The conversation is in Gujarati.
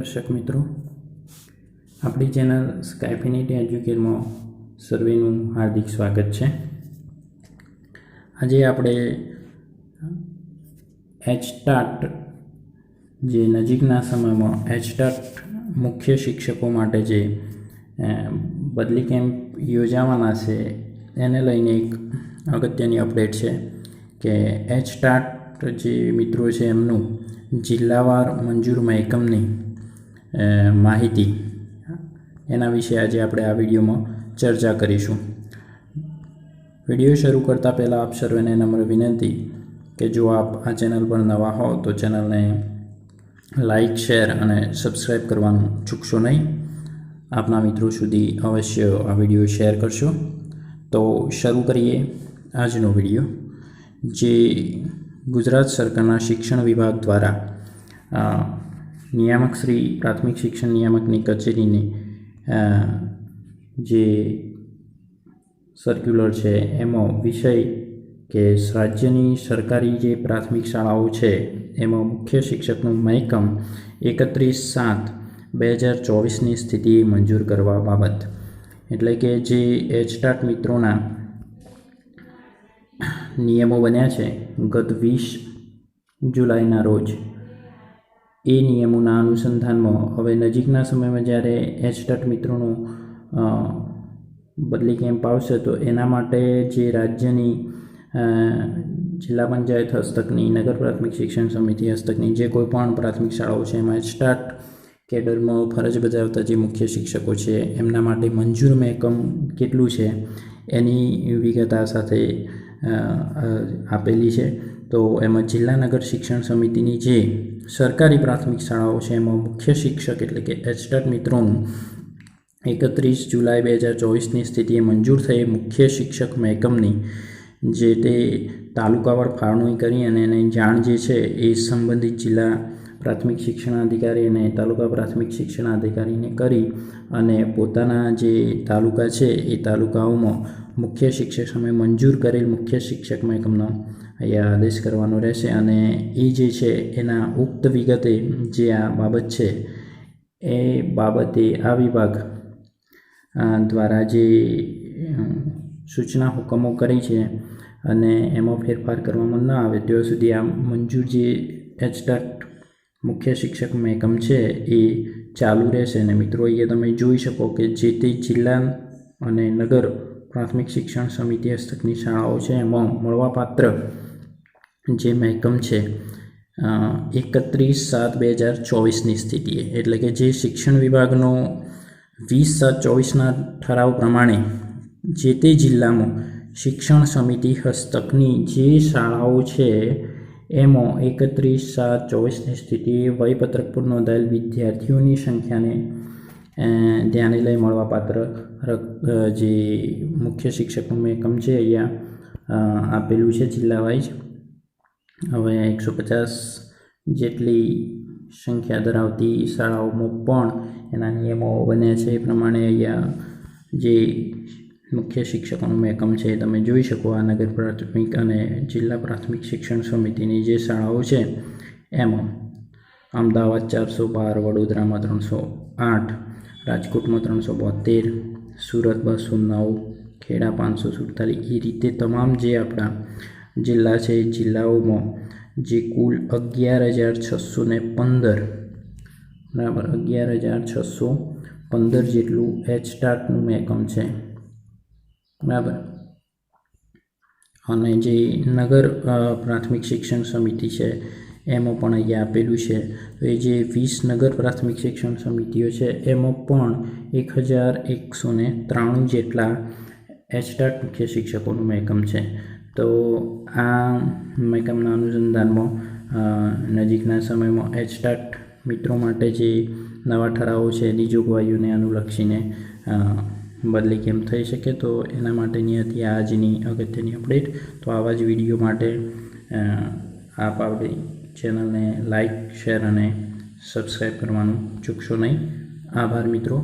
દર્શક મિત્રો, આપણી ચેનલ સ્કાયફિનિટી એજ્યુકેરમાં સર્વેનું હાર્દિક સ્વાગત છે. આજે આપણે એચટાટ જે નજીકના સમયમાં એચટાટ મુખ્ય શિક્ષકો માટે જે બદલી કેમ્પ યોજાવાના છે, એને લઈને એક અગત્યની અપડેટ છે કે એચટાટ જે મિત્રો છે એમનું જિલ્લાવાર મંજૂર મહેકમની માહિતી. એના વિશે આજે આપણે આ વિડીયોમાં ચર્ચા કરીશું. વીડિયો શરૂ કરતાં પહેલાં આપ સર્વેને નમ્ર વિનંતી કે જો આપ આ ચેનલ પર નવા હો તો ચેનલને લાઈક, શેર અને સબસ્ક્રાઈબ કરવાનું ચૂકશો નહીં. આપના મિત્રો સુધી અવશ્ય આ વીડિયો શેર કરશો. તો શરૂ કરીએ આજનો વીડિયો, જે ગુજરાત સરકારના શિક્ષણ વિભાગ દ્વારા નિયામક શ્રી પ્રાથમિક શિક્ષણ નિયામકની કચેરીની જે સર્ક્યુલર છે, એમાં વિષય કે રાજ્યની સરકારી જે પ્રાથમિક શાળાઓ છે, એમાં મુખ્ય શિક્ષકનું મહેકમ એકત્રીસ સાત બે હજાર ચોવીસની સ્થિતિ મંજૂર કરવા બાબત. એટલે કે જે એચટાટ મિત્રોના નિયમો બન્યા છે, ગત વીસ જુલાઈના રોજ એ નિયમોના અનુસંધાનમાં હવે નજીકના સમયમાં જ્યારે એચટાટ મિત્રોનું બદલી કેમ્પ આવશે તો એના માટે જે રાજ્યની જિલ્લા પંચાયત હસ્તકની, નગર પ્રાથમિક શિક્ષણ સમિતિ હસ્તકની, જે કોઈ પણ પ્રાથમિક શાળાઓ છે, એમાં સ્ટાર્ટ કેડરમાં ફરજ બજાવતા જે મુખ્ય શિક્ષકો છે, એમના માટે મંજૂર મહેકમ કેટલું છે, એની વિગત આ સાથે આપેલી છે. તો એમાં જિલ્લા નગર શિક્ષણ સમિતિની જે સરકારી પ્રાથમિક શાળાઓ છે, એમાં મુખ્ય શિક્ષક એટલે કે એચટાટ મિત્રોનું એકત્રીસ જુલાઈ બે હજાર ચોવીસની સ્થિતિએ મંજૂર થઈ. મુખ્ય શિક્ષક મહેકમની જે તે તાલુકાવાર ફાળવણી કરી અને એની જાણ જે છે એ સંબંધિત જિલ્લા પ્રાથમિક શિક્ષણાધિકારી અને તાલુકા પ્રાથમિક શિક્ષણાધિકારીને કરી અને પોતાના જે તાલુકા છે એ તાલુકાઓમાં મુખ્ય શિક્ષક સામે મંજૂર કરેલ મુખ્ય શિક્ષક મહેકમનો અહીંયા આદેશ કરવાનો રહેશે અને એ જે છે એના ઉક્ત વિગતે જે આ બાબત છે, એ બાબતે આ વિભાગ દ્વારા જે સૂચના હુકમો કરી છે અને એમાં ફેરફાર કરવામાં ન આવે ત્યાં સુધી આ મંજૂર જે એચટાટ મુખ્ય શિક્ષક મહેકમ છે એ ચાલુ રહેશે. અને મિત્રો, અહીંયા તમે જોઈ શકો કે જે તે જિલ્લા અને નગર પ્રાથમિક શિક્ષણ સમિતિ હસ્તકની શાળાઓ છે, એમાં મળવાપાત્ર જે મહેકમ છે એકત્રીસ સાત બે હજાર ચોવીસની સ્થિતિએ એટલે કે જે શિક્ષણ વિભાગનો વીસ સાત ચોવીસના ઠરાવ પ્રમાણે જે તે જિલ્લામાં શિક્ષણ સમિતિ હસ્તકની જે શાળાઓ છે, એમાં એકત્રીસ સાત ચોવીસની સ્થિતિએ વયપત્રક પર નોંધાયેલ વિદ્યાર્થીઓની સંખ્યાને અ, ધ્યાને લઈ મળવાપાત્ર જે મુખ્ય શિક્ષકનું એકમ છે અહીંયા આપેલું છે જિલ્લા વાઇઝ. હવે એકસો પચાસ જેટલી સંખ્યા ધરાવતી શાળાઓમાં પણ એના નિયમો બન્યા છે. એ પ્રમાણે અહીંયા જે મુખ્ય શિક્ષકોનું એકમ છે તમે જોઈ શકો. આ નગર પ્રાથમિક અને જિલ્લા પ્રાથમિક શિક્ષણ સમિતિની જે શાળાઓ છે એમાં અમદાવાદ ચારસો બાર વડોદરામાં ત્રણસો આઠ રાજકોટમાં ત્રણસો બોતેર સુરત બસો નવ, ખેડા પાંચસો સુડતાલીસ. એ રીતે તમામ જે આપણા જિલ્લા છે જિલ્લાઓમાં જે કુલ અગિયાર હજાર છસો ને પંદર, બરાબર, અગિયાર હજાર છસો પંદર જેટલું એચટાટનું મહેકમ છે. બરાબર. અને જે નગર પ્રાથમિક શિક્ષણ સમિતિ છે એમાં પણ અહીંયા આપેલું છે. તો એ જે વીસ નગર પ્રાથમિક શિક્ષણ સમિતિઓ છે, એમાં પણ એક હજાર એકસો ને ત્રાણું જેટલા એચટાટ મુખ્ય શિક્ષકોનું મહેકમ છે. તો આ મહેકમના અનુસંધાનમાં નજીકના સમયમાં એચટાટ મિત્રો માટે જે નવા ઠરાવો છે, એની જોગવાઈઓને અનુલક્ષીને બદલી કેમ થઈ શકે તો એના માટેની હતી આજની અગત્યની અપડેટ. તો આવા જ વીડિયો માટે આપ આપણી ચેનલને લાઇક શેર અને સબસ્ક્રાઈબ કરવાનું ચૂકશો નહીં. આભાર મિત્રો.